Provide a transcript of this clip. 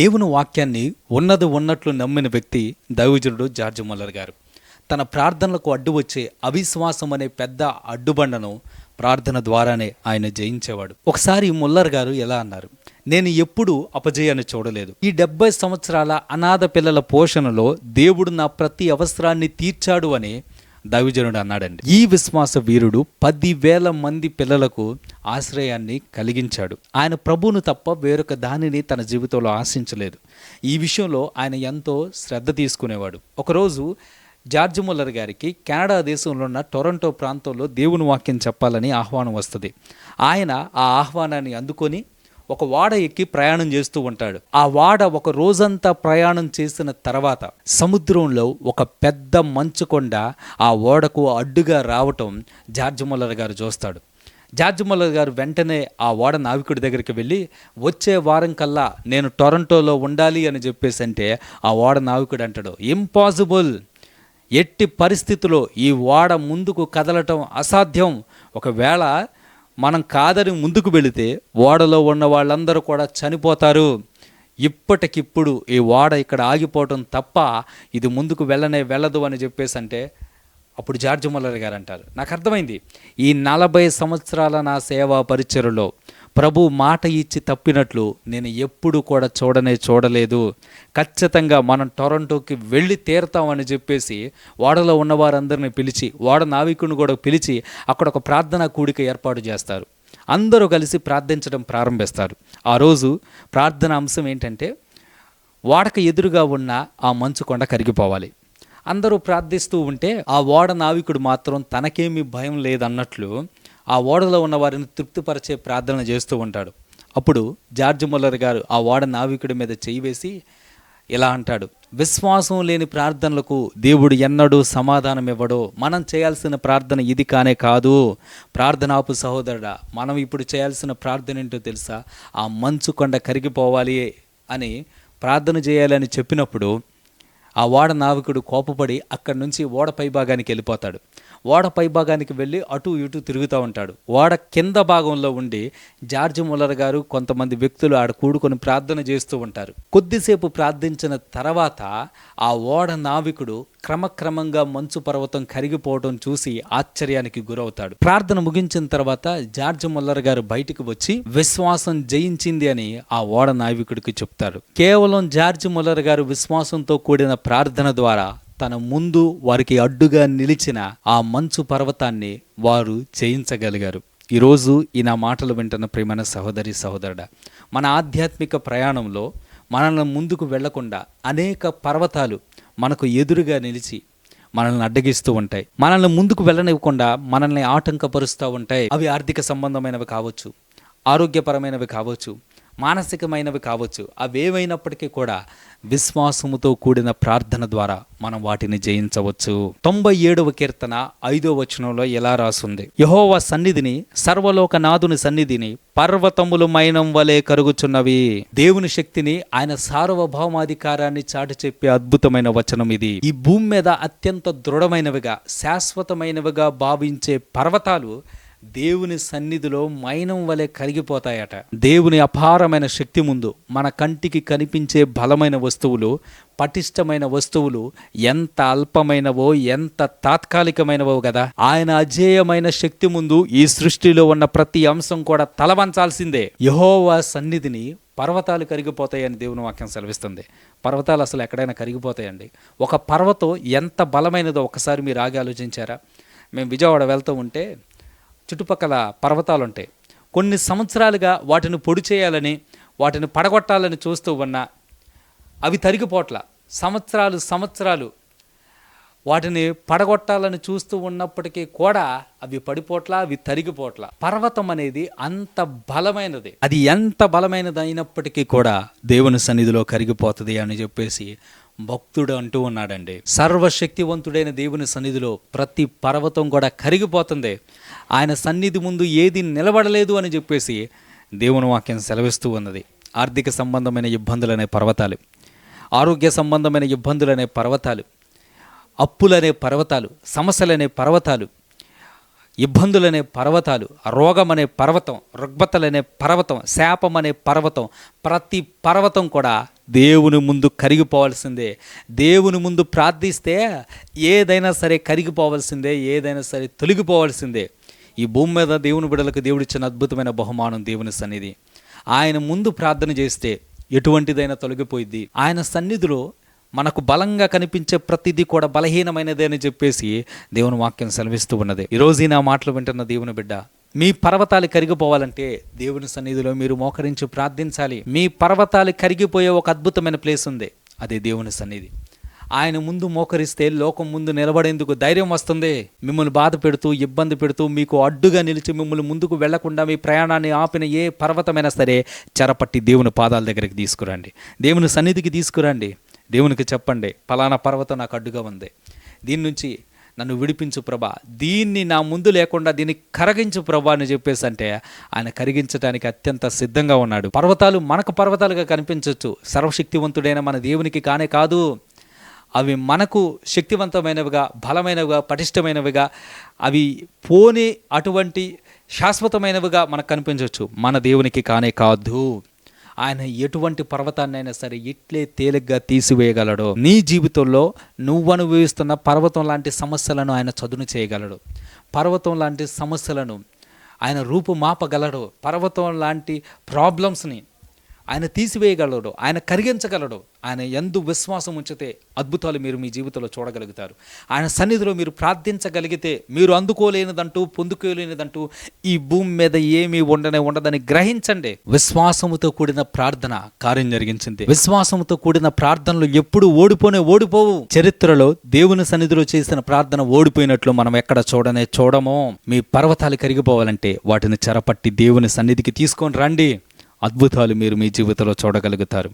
దేవుని వాక్యాన్ని ఉన్నది ఉన్నట్లు నమ్మిన వ్యక్తి దైవజనుడు జార్జ్ ముల్లర్ గారు. తన ప్రార్థనలకు అడ్డు వచ్చే అవిశ్వాసం అనే పెద్ద అడ్డుబండను ప్రార్థన ద్వారానే ఆయన జయించేవాడు. ఒకసారి ముల్లర్ గారు ఎలా అన్నారు నేను ఎప్పుడూ అపజయాన్ని చూడలేదు. ఈ డెబ్బై సంవత్సరాల అనాథ పిల్లల పోషణలో దేవుడు నా ప్రతి అవసరాన్ని తీర్చాడు అని దైవజనుడు అన్నాడండి. ఈ విశ్వాస వీరుడు పదివేల మంది పిల్లలకు ఆశ్రయాన్ని కలిగించాడు. ఆయన ప్రభువును తప్ప వేరొక దానిని తన జీవితంలో ఆశించలేదు. ఈ విషయంలో ఆయన ఎంతో శ్రద్ధ తీసుకునేవాడు. ఒకరోజు జార్జ్ ముల్లర్ గారికి కెనడా దేశంలో ఉన్న టొరంటో ప్రాంతంలో దేవుని వాక్యం చెప్పాలని ఆహ్వానం వస్తుంది. ఆయన ఆ ఆహ్వానాన్ని అందుకొని ఒక వాడ ఎక్కి ప్రయాణం చేస్తూ ఉంటాడు. ఆ వాడ ఒక రోజంతా ప్రయాణం చేసిన తర్వాత సముద్రంలో ఒక పెద్ద మంచు కొండ ఆ ఓడకు అడ్డుగా రావటం జార్జ్ ముల్లర్ గారు చూస్తాడు. జార్జ్ ముల్లర్ గారు వెంటనే ఆ ఓడ నావికుడి దగ్గరికి వెళ్ళి వచ్చే వారం కల్లా నేను టొరంటోలో ఉండాలి అని చెప్పేసి అంటే ఆ ఓడ నావికుడు అంటాడు ఇంపాసిబుల్. ఎట్టి పరిస్థితుల్లో ఈ ఓడ ముందుకు కదలటం అసాధ్యం. ఒకవేళ మనం కాదని ముందుకు వెళితే ఓడలో ఉన్న వాళ్ళందరూ కూడా చనిపోతారు. ఇప్పటికిప్పుడు ఈ ఓడ ఇక్కడ ఆగిపోవటం తప్ప ఇది ముందుకు వెళ్ళనే వెళ్ళదు అని చెప్పేసి అంటే అప్పుడు జార్జ్ మల్లర్ గారు అంటారు. నాకు అర్థమైంది. ఈ నలభై సంవత్సరాల నా సేవా పరిచయలో ప్రభు మాట ఇచ్చి తప్పినట్లు నేను ఎప్పుడు కూడా చూడనే చూడలేదు. ఖచ్చితంగా మనం టొరంటోకి వెళ్ళి తీరతామని చెప్పేసి ఓడలో ఉన్న వారందరిని పిలిచి ఓడ నావికుని కూడా పిలిచి అక్కడ ఒక ప్రార్థనా కూడిక ఏర్పాటు చేస్తారు. అందరూ కలిసి ప్రార్థించడం ప్రారంభిస్తారు. ఆ రోజు ప్రార్థన అంశం ఏంటంటే ఓడక ఎదురుగా ఉన్న ఆ మంచు కొండ కరిగిపోవాలి. అందరూ ప్రార్థిస్తూ ఉంటే ఆ ఓడ నావికుడు మాత్రం తనకేమీ భయం లేదన్నట్లు ఆ ఓడలో ఉన్న వారిని తృప్తిపరిచే ప్రార్థన చేస్తూ ఉంటాడు. అప్పుడు జార్జ్ ముల్లర్ గారు ఆ ఓడ నావికుడి మీద చేయి వేసి ఇలా అంటాడు విశ్వాసం లేని ప్రార్థనలకు దేవుడు ఎన్నడూ సమాధానం ఇవ్వడు మనం చేయాల్సిన ప్రార్థన ఇది కానే కాదు. ప్రార్థనాపు సహోదరుడా మనం ఇప్పుడు చేయాల్సిన ప్రార్థన ఏంటో తెలుసా? ఆ మంచు కొండ కరిగిపోవాలి అని ప్రార్థన చేయాలని చెప్పినప్పుడు ఆ ఓడ నావికుడు కోపపడి అక్కడి నుంచి ఓడ పైభాగానికి వెళ్ళిపోతాడు. ఓడ పైభాగానికి వెళ్ళి అటు ఇటు తిరుగుతూ ఉంటాడు. ఓడ కింద భాగంలో ఉండి జార్జ్ ముల్లర్ గారు కొంతమంది వ్యక్తులు ఆడ కూడుకొని ప్రార్థన చేస్తూ ఉంటారు. కొద్దిసేపు ప్రార్థించిన తర్వాత ఆ ఓడ నావికుడు క్రమక్రమంగా మంచు పర్వతం కరిగిపోవడం చూసి ఆశ్చర్యానికి గురవుతాడు. ప్రార్థన ముగించిన తర్వాత జార్జ్ ముల్లర్ గారు బయటికి వచ్చి విశ్వాసం జయించింది అని ఆ ఓడ నావికుడికి చెప్తాడు కేవలం జార్జ్ ముల్లర్ గారు విశ్వాసంతో కూడిన ప్రార్థన ద్వారా తన ముందు వారికి అడ్డుగా నిలిచిన ఆ మంచు పర్వతాన్ని వారు చేయించగలిగారు. ఈరోజు ఈ నా మాటలు వింటున్న ప్రేమైన సహోదరి సహోదరుడ మన ఆధ్యాత్మిక ప్రయాణంలో మనల్ని ముందుకు వెళ్ళకుండా అనేక పర్వతాలు మనకు ఎదురుగా నిలిచి మనల్ని అడ్డగిస్తూ ఉంటాయి. మనల్ని ముందుకు వెళ్ళనివ్వకుండా మనల్ని ఆటంకపరుస్తూ ఉంటాయి. అవి ఆర్థిక సంబంధమైనవి కావచ్చు ఆరోగ్యపరమైనవి కావచ్చు మానసికమైనవి కావచ్చు అవేవైనప్పటికీ కూడా విశ్వాసముతో కూడిన ప్రార్థన ద్వారా మనం వాటిని జయించవచ్చు. తొంభై ఏడవ కీర్తన ఐదో వచనంలో ఎలా రాసుంది? యహోవ సన్నిధిని సర్వలోకనాథుని సన్నిధిని పర్వతములు మైనం వలె కరుగుచున్నవి. దేవుని శక్తిని ఆయన సార్వభౌమాధికారాన్ని చాటి చెప్పే అద్భుతమైన వచనం ఇది. ఈ భూమి మీద అత్యంత దృఢమైనవిగా శాశ్వతమైనవిగా భావించే పర్వతాలు దేవుని సన్నిధిలో మైనం వలె కరిగిపోతాయట. దేవుని అపారమైన శక్తి ముందు మన కంటికి కనిపించే బలమైన వస్తువులు పటిష్టమైన వస్తువులు ఎంత అల్పమైనవో ఎంత తాత్కాలికమైనవో కదా. ఆయన అజేయమైన శక్తి ముందు ఈ సృష్టిలో ఉన్న ప్రతి అంశం కూడా తలవంచాల్సిందే. యహోవా సన్నిధిని పర్వతాలు కరిగిపోతాయని దేవుని వాక్యం సెలవిస్తుంది. పర్వతాలు అసలు ఎక్కడైనా కరిగిపోతాయండి. ఒక పర్వతం ఎంత బలమైనదో ఒకసారి మీరు ఆగి ఆలోచించారా? మేము విజయవాడ వెళ్తూ ఉంటే చుట్టుపక్కల పర్వతాలు ఉంటాయి కొన్ని సంవత్సరాలుగా వాటిని పొడి చేయాలని వాటిని పడగొట్టాలని చూస్తూ ఉన్నా అవి తరిగిపోట్ల. సంవత్సరాలు సంవత్సరాలు వాటిని పడగొట్టాలని చూస్తూ ఉన్నప్పటికీ కూడా అవి పడిపోట్ల అవి తరిగిపోట్ల. పర్వతం అనేది అంత బలమైనది. అది ఎంత బలమైనది అయినప్పటికీ కూడా దేవుని సన్నిధిలో కరిగిపోతుంది అని చెప్పేసి భక్తుడు అంటూ ఉన్నాడండి. సర్వశక్తివంతుడైన దేవుని సన్నిధిలో ప్రతి పర్వతం కూడా కరిగిపోతుంది. ఆయన సన్నిధి ముందు ఏది నిలబడలేదు అని చెప్పేసి దేవుని వాక్యం సెలవిస్తూ ఉన్నది. ఆర్థిక సంబంధమైన ఇబ్బందులనే పర్వతాలు ఆరోగ్య సంబంధమైన ఇబ్బందులనే పర్వతాలు అప్పులనే పర్వతాలు సమస్యలనే పర్వతాలు ఇబ్బందులనే పర్వతాలు రోగం అనే పర్వతం రుగ్బతలనే పర్వతం శాపం అనే పర్వతం ప్రతి పర్వతం కూడా దేవుని ముందు కరిగిపోవాల్సిందే. దేవుని ముందు ప్రార్థిస్తే ఏదైనా సరే కరిగిపోవాల్సిందే ఏదైనా సరే తొలగిపోవాల్సిందే. ఈ భూమి మీద దేవుని బిడలకు దేవుడిచ్చిన అద్భుతమైన బహుమానం దేవుని సన్నిధి. ఆయన ముందు ప్రార్థన చేస్తే ఎటువంటిదైనా తొలగిపోయింది ఆయన సన్నిధిలో మనకు బలంగా కనిపించే ప్రతిదీ కూడా బలహీనమైనదే అని చెప్పేసి దేవుని వాక్యం సెలవిస్తూ ఉన్నది. ఈరోజు ఈ నా మాటలు వింటున్న దేవుని బిడ్డ మీ పర్వతాలు కరిగిపోవాలంటే దేవుని సన్నిధిలో మీరు మోకరించి ప్రార్థించాలి. మీ పర్వతాలు కరిగిపోయే ఒక అద్భుతమైన ప్లేస్ ఉంది. అదే దేవుని సన్నిధి. ఆయన ముందు మోకరిస్తే లోకం ముందు నిలబడేందుకు ధైర్యం వస్తుంది. మిమ్మల్ని బాధ పెడుతూ ఇబ్బంది పెడుతూ మీకు అడ్డుగా నిలిచి మిమ్మల్ని ముందుకు వెళ్ళకుండా మీ ప్రయాణాన్ని ఆపిన ఏ పర్వతమైనా సరే చెరపట్టి దేవుని పాదాల దగ్గరికి తీసుకురండి. దేవుని సన్నిధికి తీసుకురండి. దేవునికి చెప్పండి పలానా పర్వతం నాకు అడ్డుగా ఉంది. దీని నుంచి నన్ను విడిపించు ప్రభా. దీన్ని నా ముందు లేకుండా దీన్ని కరగించు ప్రభా అని చెప్పేసి అంటే ఆయన కరిగించడానికి అత్యంత సిద్ధంగా ఉన్నాడు. పర్వతాలు మనకు పర్వతాలుగా కనిపించవచ్చు సర్వశక్తివంతుడైన మన దేవునికి కానే కాదు. అవి మనకు శక్తివంతమైనవిగా బలమైనవిగా పటిష్టమైనవిగా అవి పోని అటువంటి శాశ్వతమైనవిగా మనకు కనిపించవచ్చు మన దేవునికి కానే కాదు. ఆయన ఎటువంటి పర్వతాన్నైనా సరే ఇట్లే తేలిగ్గా తీసివేయగలడు నీ జీవితంలో నువ్వు అనుభవిస్తున్న పర్వతం లాంటి సమస్యలను ఆయన చదును చేయగలడు. పర్వతం లాంటి సమస్యలను ఆయన రూపుమాపగలడు. పర్వతం లాంటి ప్రాబ్లమ్స్ని ఆయన తీసివేయగలడు ఆయన కరిగించగలడు. ఆయన ఎందు విశ్వాసం ఉంచితే అద్భుతాలు మీరు మీ జీవితంలో చూడగలుగుతారు. ఆయన సన్నిధిలో మీరు ప్రార్థించగలిగితే మీరు అందుకోలేనిదంటూ పొందుకోలేనిదంటూ ఈ భూమి మీద ఏమీ ఉండనే ఉండదని గ్రహించండి. విశ్వాసముతో కూడిన ప్రార్థన కార్యం జరిగించింది. విశ్వాసముతో కూడిన ప్రార్థనలు ఎప్పుడు ఓడిపోనే ఓడిపోవు. చరిత్రలో దేవుని సన్నిధిలో చేసిన ప్రార్థన ఓడిపోయినట్లు మనం ఎక్కడ చూడనే చూడమో. మీ పర్వతాలు కరిగిపోవాలంటే వాటిని చెరపట్టి దేవుని సన్నిధికి తీసుకొని రండి. అద్భుతాలు మీరు మీ జీవితంలో చూడగలుగుతారు.